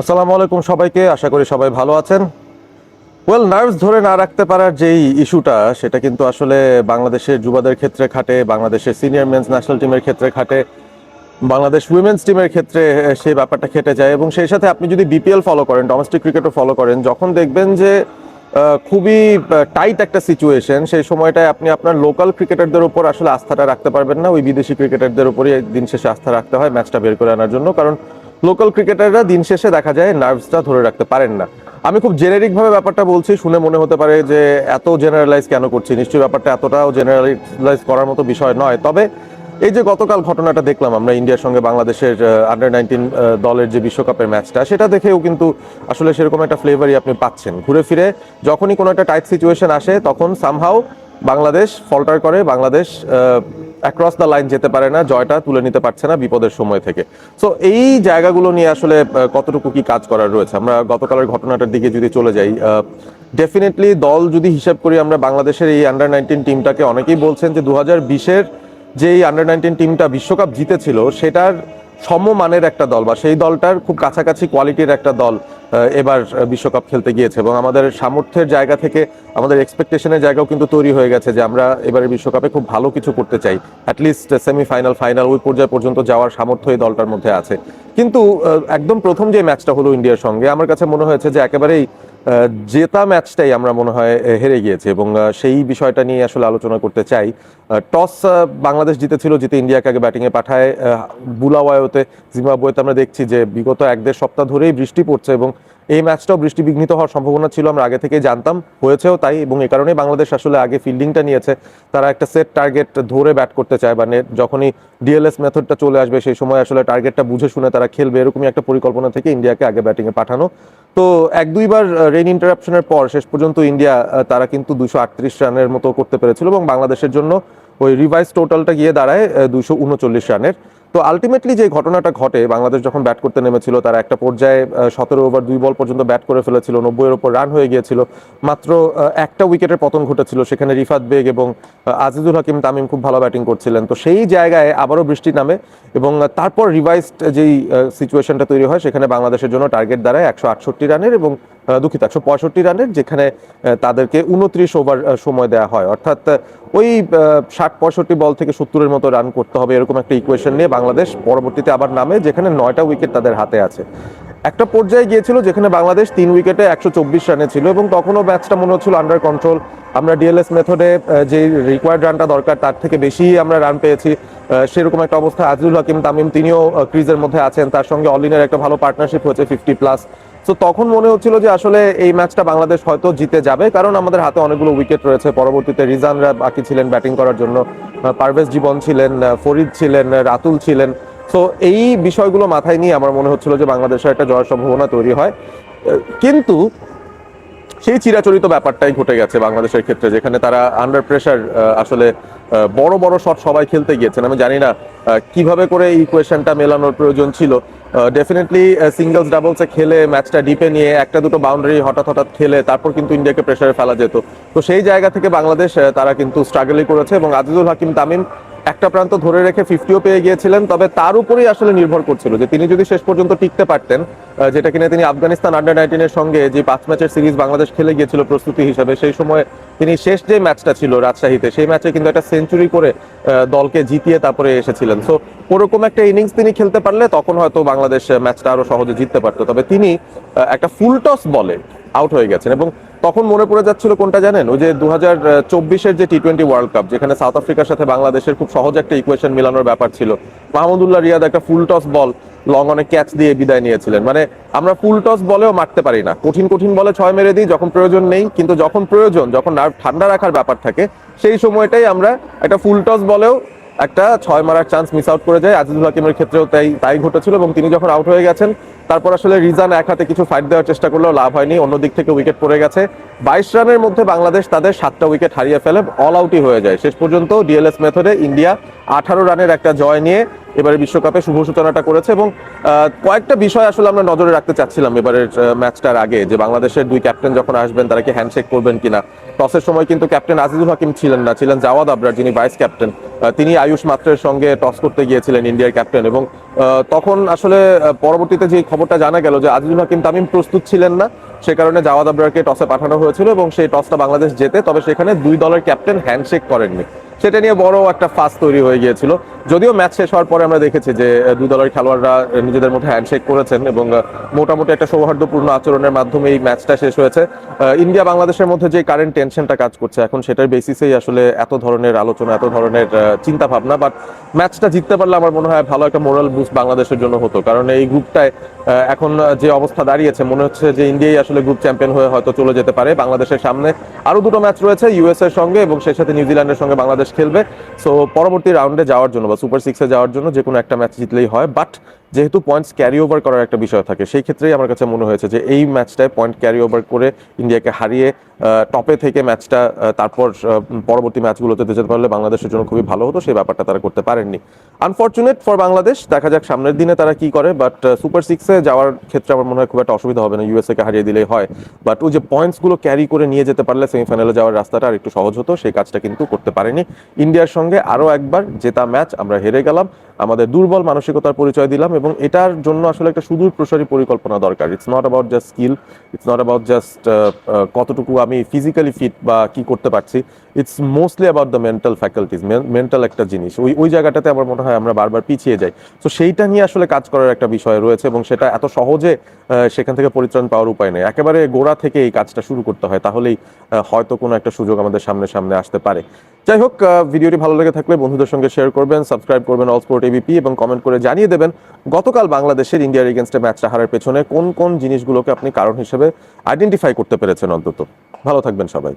আসসালামু আলাইকুম সবাইকে, আশা করি সবাই ভালো আছেন। ওয়েল নার্ভস ধরে না রাখতে পারার যেই ইস্যুটা, সেটা কিন্তু আসলে বাংলাদেশের যুবাদের ক্ষেত্রে খাটে, বাংলাদেশের সিনিয়র মেন্স ন্যাশনাল টিমের ক্ষেত্রে খাটে, বাংলাদেশ উইমেন্স টিমের ক্ষেত্রে সেই ব্যাপারটা খেটে যায়। এবং সেই সাথে আপনি যদি বিপিএল ফলো করেন ডোমেস্টিক ক্রিকেটও ফলো করেন, যখন দেখবেন যে খুবই টাইট একটা সিচুয়েশন সেই সময়টায় আপনি আপনার লোকাল ক্রিকেটারদের উপর আসলে আস্থাটা রাখতে পারবেন না। ওই বিদেশি ক্রিকেটারদের উপরই দিন শেষে আস্থা রাখতে হয় ম্যাচটা বের করে আনার জন্য। কারণ লোকাল ক্রিকেটাররা দিন শেষে দেখা যায় নার্ভসটা ধরে রাখতে পারেন না। আমি খুব জেনারিক ভাবে ব্যাপারটা বলছি, শুনে মনে হতে পারে যে এত জেনারেলাইজ কেন করছি? নিশ্চয়ই ব্যাপারটা এতটাও জেনারেলাইজ করার মতো বিষয় নয়। তবে এই যে গতকাল ঘটনাটা দেখলাম আমরা ইন্ডিয়ার সঙ্গে বাংলাদেশের আন্ডার নাইনটিন দলের যে বিশ্বকাপের ম্যাচটা সেটা দেখেও কিন্তু আসলে সেরকম একটা ফ্লেভারই আপনি পাচ্ছেন। ঘুরে ফিরে যখনই কোনো একটা টাইট সিচুয়েশন আসে, তখন সামহাও বাংলাদেশ ফল্টার করে, বাংলাদেশ অ্যাক্রস দ্য লাইন যেতে পারে না, জয়টা তুলে নিতে পারছে না বিপদের সময় থেকে। সো এই জায়গাগুলো নিয়ে আসলে কতটুকু কি কাজ করার রয়েছে? আমরা গতকালের ঘটনাটার দিকে যদি চলে যাই ডেফিনেটলি দল যদি হিসাব করি, আমরা বাংলাদেশের এই আন্ডার নাইনটিন টিমটাকে অনেকেই বলছেন যে দু হাজার বিশের যে এই আন্ডার নাইনটিন টিমটা বিশ্বকাপ জিতেছিল, সেটার সমমানের একটা দল বা সেই দলটার খুব কাছাকাছি কোয়ালিটির একটা দল এবার বিশ্বকাপ খেলতে গিয়েছে এবং আমাদের সামর্থ্যের জায়গা থেকে আমাদের এক্সপেকটেশনের জায়গাও কিন্তু তৈরি হয়ে গেছে যে আমরা এবারে বিশ্বকাপে খুব ভালো কিছু করতে চাই। অ্যাটলিস্ট সেমিফাইনাল ফাইনাল ওই পর্যায়ে পর্যন্ত যাওয়ার সামর্থ্য এই দলটার মধ্যে আছে। কিন্তু একদম প্রথম যে ম্যাচটা হলো ইন্ডিয়ার সঙ্গে, আমার কাছে মনে হয়েছে যে একেবারেই জেতা ম্যাচটাই আমরা মনে হয় হেরে গিয়েছি এবং সেই বিষয়টা নিয়ে আসলে আলোচনা করতে চাই। টস বাংলাদেশ জিতেছিল, জিতে ইন্ডিয়াকে আগে ব্যাটিংয়ে পাঠায়। বুলাওয়ায়োতে, জিম্বাবুয়েতে আমরা দেখছি যে বিগত এক দেড় সপ্তাহ ধরেই বৃষ্টি পড়ছে এবং এই ম্যাচটাও বৃষ্টি বিঘ্নিত হওয়ার সম্ভাবনা ছিল, আমরা আগে থেকেই জানতাম, হয়েছেও তাই এবং এই কারণেই বাংলাদেশ আসলে আগে ফিল্ডিংটা নিয়েছে। তারা একটা সেট টার্গেট ধরে ব্যাট করতে চায় net, যখনই ডিএলএস মেথডটা চলে আসবে সেই সময় আসলে টার্গেটটা বুঝে শুনে তারা খেলবে, এরকমই একটা পরিকল্পনা থেকে ইন্ডিয়াকে আগে ব্যাটিংয়ে পাঠানো। তো এক দুইবার রেইন ইন্টারাপশনের পর শেষ পর্যন্ত ইন্ডিয়া তারা কিন্তু দুশো আটত্রিশ রানের মতো করতে পেরেছিল এবং বাংলাদেশের জন্য ওই রিভাইস টোটালটা গিয়ে দাঁড়ায় দুশো উনচল্লিশ রানের। তো আলটিমেটলি যে ঘটনাটা ঘটে, বাংলাদেশ যখন ব্যাট করতে নেমেছিল, তারা একটা পর্যায়ে সতেরো ওভার দুই বল পর্যন্ত ব্যাট করে ফেলেছিল, নব্বইয়ের ওপর রান হয়ে গিয়েছিল। মাত্র একটা উইকেটের পতন ঘটেছিল সেখানে রিফাত বেগ এবং আজিজুল হাকিম তামিম খুব ভালো ব্যাটিং করছিলেন। তো সেই জায়গায় আবারও বৃষ্টি নামে এবং তারপর রিভাইসড যেই সিচুয়েশনটা তৈরি হয়, সেখানে বাংলাদেশের জন্য টার্গেট দাঁড়ায় একশো আটষট্টি রানের এবং দুঃখিত, একশো পঁয়ষট্টি রানের, যেখানে তাদেরকে উনত্রিশ ওভার সময় দেওয়া হয়। অর্থাৎ ওই ষাট পঁয়ষট্টি বল থেকে সত্তরের মতো রান করতে হবে, এরকম একটা ইকুয়েশন নিয়ে বাংলাদেশ পরবর্তীতে আবার নামে, যেখানে নয়টা উইকেট তাদের হাতে আছে। একটা পর্যায়ে গিয়েছিল যেখানে বাংলাদেশ তিন উইকেটে একশো চব্বিশ রানে ছিল এবং তখনও ম্যাচটা মনে হচ্ছিল আন্ডার কন্ট্রোল আমরা ডিএলএস মেথডে যে রিকোয়ার্ড রানটা দরকার, তার থেকে বেশি আমরা রান পেয়েছি। সেরকম একটা অবস্থা, আজিজুল হাকিম তামিম, তিনিও ক্রিজের মধ্যে আছেন। তার সঙ্গে অলিনের একটা ভালো পার্টনারশিপ হয়েছে ফিফটি প্লাস তো তখন মনে হচ্ছিল যে আসলে এই ম্যাচটা বাংলাদেশ হয়তো জিতে যাবে, কারণ আমাদের হাতে অনেকগুলো উইকেট রয়েছে। পরবর্তীতে রিজানরা বাকি ছিলেন ব্যাটিং করার জন্য। পারভেজ জীবন ছিলেন ফরিদ ছিলেন রাতুল ছিলেন। সো এই বিষয়গুলো মাথায় নিয়ে আমার মনে হচ্ছিল যে বাংলাদেশের একটা জয়ের সম্ভাবনা তৈরি হয়। কিন্তু সেই চিরাচরিত ব্যাপারটাই ঘটে গেছে বাংলাদেশের ক্ষেত্রে, যেখানে তারা আন্ডার প্রেশার আসলে বড় বড় শট সবাই খেলতে গিয়েছেন। আমি জানি না কীভাবে করে এই ইকুয়েশনটা মেলানোর প্রয়োজন ছিল। ডেফিনেটলি সিঙ্গলস ডাবলসে খেলে ম্যাচটা ডিপে নিয়ে একটা দুটো বাউন্ডারি হঠাৎ হঠাৎ খেলে, তারপর কিন্তু ইন্ডিয়াকে প্রেশারে ফেলা যেত। তো সেই জায়গা থেকে বাংলাদেশ তারা কিন্তু স্ট্রাগলই করেছে এবং আজিজুল হাকিম তামিম একটা প্রান্ত ধরে রেখে ফিফটিও পেয়ে গিয়েছিলেন, তবে তার উপরেই আসলে নির্ভর করছিল যে তিনি যদি শেষ পর্যন্ত টিকতে পারতেন যেটা কিনা তিনি আফগানিস্তান আন্ডার নাইনটিনের সঙ্গে যে পাঁচ ম্যাচের সিরিজ বাংলাদেশ খেলে গিয়েছিল প্রস্তুতি হিসাবে, সেই সময় তিনি শেষ যে ম্যাচটা ছিল রাজশাহীতে, সেই ম্যাচে কিন্তু একটা সেঞ্চুরি করে দলকে জিতিয়ে তারপরে এসেছিলেন। সো ওরকম একটা ইনিংস তিনি খেলতে পারলে তখন হয়তো বাংলাদেশ ম্যাচটা আরও সহজে জিততে পারতো। তবে তিনি একটা ফুল টস বলে আউট হয়ে গেছেন। এবং তখন মনে পড়ে যাচ্ছিল কোনটা জানেন? ওই যে দু হাজার চব্বিশের যে টি টোয়েন্টি ওয়ার্ল্ড কাপ যেখানে সাউথ আফ্রিকার সাথে বাংলাদেশের খুব সহজ একটা ইকুয়েশন মিলানোর ব্যাপার ছিল। মাহমুদুল্লাহ রিয়াদ একটা ফুল টস বল লং অনে ক্যাচ দিয়ে বিদায় নিয়েছিলেন। মানে আমরা ফুল টস বলেও মারতে পারি না। কঠিন কঠিন বলে ছয় মেরে দিই, যখন প্রয়োজন নেই, কিন্তু যখন প্রয়োজন, যখন নার্ভ ঠান্ডা রাখার ব্যাপার থাকে, সেই সময়টাই আমরা একটা ফুল টস বলেও একটা ছয় মারার চান্স মিস আউট করে যায় আজিজুল হাকিমের ক্ষেত্রেও তাই তাই ঘটেছিল এবং তিনি যখন আউট হয়ে গেছেন তারপর আসলে রিজান এক হাতে কিছু ফাইট দেওয়ার চেষ্টা করলেও লাভ হয়নি। অন্য দিক থেকে উইকেট পড়ে গেছে। বাইশ রানের মধ্যে বাংলাদেশ তাদের সাতটা উইকেট হারিয়ে ফেলে অল আউটই হয়ে যায়। শেষ পর্যন্ত ডিএলএস মেথডে ইন্ডিয়া আঠারো রানের একটা জয় নিয়ে এবারে বিশ্বকাপে শুভ সূচনাটা করেছে এবং কয়েকটা বিষয় আসলে আমরা নজরে রাখতে চাচ্ছিলাম এবারের ম্যাচটার আগে, যে বাংলাদেশের দুই ক্যাপ্টেন যখন আসবেন, তারা কি হ্যান্ডশেক করবেন কিনা? টসের সময় কিন্তু ক্যাপ্টেন আজিজুল হাকিম ছিলেন না, ছিলেন জাওয়াদ আবরার, যিনি ভাইস ক্যাপ্টেন তিনি আয়ুষ মাত্রের সঙ্গে টস করতে গিয়েছিলেন ইন্ডিয়ার ক্যাপ্টেন এবং তখন আসলে পরবর্তীতে যে খবরটা জানা গেল যে আজিজুল হাকিম তামিম প্রস্তুত ছিলেন না। সে কারণে জাওয়াদ আবরারকে টসে পাঠানো হয়েছিল এবং সেই টসটা বাংলাদেশ জেতে, তবে সেখানে দুই দলের ক্যাপ্টেন হ্যান্ডশেক করেননি। সেটা নিয়ে বড় একটা ফাস তৈরি হয়ে গিয়েছিল। যদিও ম্যাচ শেষ হওয়ার পরে আমরা দেখেছি যে দুই দলের খেলোয়াড়রা নিজেদের মধ্যে হ্যান্ডশেক করেছেন এবং মোটামুটি একটা সৌহার্দ্যপূর্ণ আচরণের মাধ্যমে এই ম্যাচটা শেষ হয়েছে। ইন্ডিয়া বাংলাদেশের মধ্যে যে কারেন্ট টেনশনটা কাজ করছে, এখন সেটার বেসিসেই আসলে এত ধরনের আলোচনা, এত ধরনের চিন্তা ভাবনা বাট ম্যাচটা জিততে পারলে আমার মনে হয় ভালো একটা মোরাল বুস্ট বাংলাদেশের জন্য হতো। কারণ এই গ্রুপটায় এখন যে অবস্থা দাঁড়িয়েছে, মনে হচ্ছে যে ইন্ডিয়াই আসলে গ্রুপ চ্যাম্পিয়ন হয়ে হয়তো চলে যেতে পারে। বাংলাদেশের সামনে আরও দুটো ম্যাচ রয়েছে ইউএস এর সঙ্গে এবং সেই সাথে নিউজিল্যান্ডের সঙ্গে বাংলাদেশ খেলবে। সো পরবর্তী রাউন্ডে যাওয়ার জন্য বা সুপার সিক্সে যাওয়ার জন্য যে কোনো একটা ম্যাচ জিতলেই হয়। বাট যেহেতু পয়েন্টস ক্যারি ওভার করার একটা বিষয় থাকে, সেই ক্ষেত্রেই আমার কাছে মনে হয়েছে যে এই ম্যাচটায় পয়েন্ট ক্যারি ওভার করে ইন্ডিয়াকে হারিয়ে টপে থেকে ম্যাচটা তারপর পরবর্তী ম্যাচগুলোতে যেতে পারলে বাংলাদেশের জন্য খুবই ভালো হতো, সেই ব্যাপারটা তারা করতে পারেননি। আনফর্চুনেট ফর বাংলাদেশ, দেখা যাক সামনের দিনে তারা কি করে বাট সুপার সিক্সে যাওয়ার ক্ষেত্রে আমার মনে হয় খুব একটা অসুবিধা হবে না ইউএসএ কে হারিয়ে দিলেই হয়। বাট ওই যে পয়েন্টসগুলো ক্যারি করে নিয়ে যেতে পারলে সেমিফাইনালে যাওয়ার রাস্তাটা আর একটু সহজ হতো, সেই কাজটা কিন্তু করতে পারেনি। ইন্ডিয়ার সঙ্গে আরও একবার জেতা ম্যাচ আমরা হেরে গেলাম। আমাদের দুর্বল মানসিকতার পরিচয় দিলাম এবং এটার জন্য আসলে একটা সুদূর প্রসারী পরিকল্পনা দরকার। It's not about just skill it's not about just কতটুকু আমি ফিজিক্যালি ফিট বা কি করতে পারছি। It's mostly about the mental faculties mental একটা জিনিস। ওই ওই জায়গাটাতে আমার মনে হয় আমরা বারবার পিছিয়ে যাই। তো সেইটা নিয়ে আসলে কাজ করার একটা বিষয় রয়েছে এবং সেটা এত সহজে সেখান থেকে পরিত্রাণ পাওয়ার উপায় নেই। একেবারে গোড়া থেকে এই কাজটা শুরু করতে হয়, তাহলেই হয়তো কোনো একটা সুযোগ আমাদের সামনে সামনে আসতে পারে। যাই হোক ভিডিওটি ভালো লেগে থাকলে বন্ধুদের সঙ্গে শেয়ার করবেন সাবস্ক্রাইব করবেন অল স্পোর্ট এবিপি এবং কমেন্ট করে জানিয়ে দেবেন গতকাল বাংলাদেশের ইন্ডিয়ার এগেনস্টে ম্যাচটা হারার পেছনে কোন কোন জিনিসগুলোকে আপনি কারণ হিসেবে আইডেন্টিফাই করতে পেরেছেন অন্তত। ভালো থাকবেন সবাই।